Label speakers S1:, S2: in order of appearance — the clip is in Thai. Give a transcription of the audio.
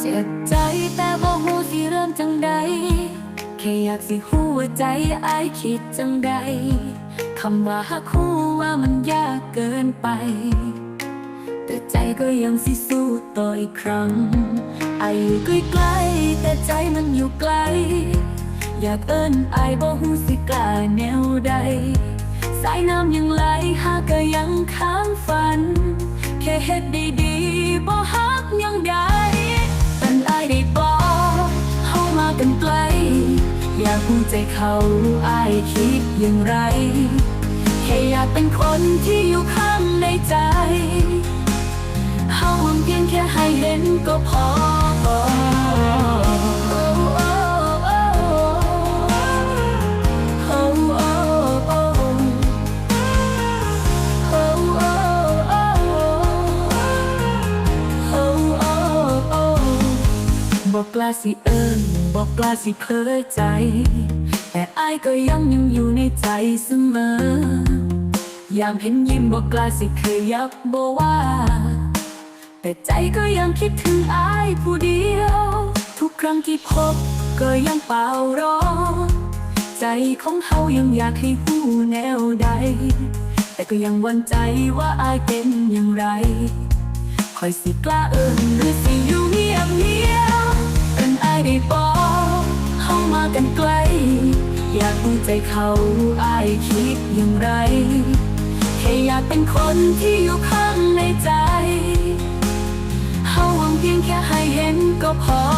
S1: เจ็บใจแต่บ่ฮู้สิเริ่มจังใดแค่อยากสิฮู้ว่าใจอคิดจังใดคำว่าฮักฮู้ว่ามันยากเกินไป แต่ใจก็ยังสิสู้ต่ออีกครั้งไออยู่ใกล้ๆแต่ใจมันอยู่ไกล อยากเอิ้นไอายบ่ฮู้สิกล้าแนวใดายน้ำยังไหลหากก็ยังค้างฝัน แค่เฮ็ดดีๆบ่ฮักยังได้เป็นอายได้บอกเฮามากันไกล อยากรู้ใจเขาอายคิดอย่างไร แค่อยากเป็นคนที่อยู่ข้างในใจ เฮาหวังเพียงแค่ให้เห็นก็พอ บอกกล้าสิเอิญบอกกล้าสิเผยใจ แต่อายก็ยังยังอยู่ในใจเสมอยามเห็นยิ้มบอกกล้าสิเคยยักบอกว่า แต่ใจก็ยังคิดถึงอายผู้เดียว ทุกครั้งที่พบก็ยังเป่ารอใจของเฮายังอยากให้หูแนวใด แต่ก็ยังหวันใจว่าอายเป็นอย่างไรคอยสิกล้าเอิญหรือสิอยู่เงียบเงียบ บอกเฮามากันไกล อยากรู้ใจเขาอายคิดอย่างไร แค่อยากเป็นคนที่อยู่ข้างในใจ เขาหวังเพียงแค่ให้เห็นก็พอ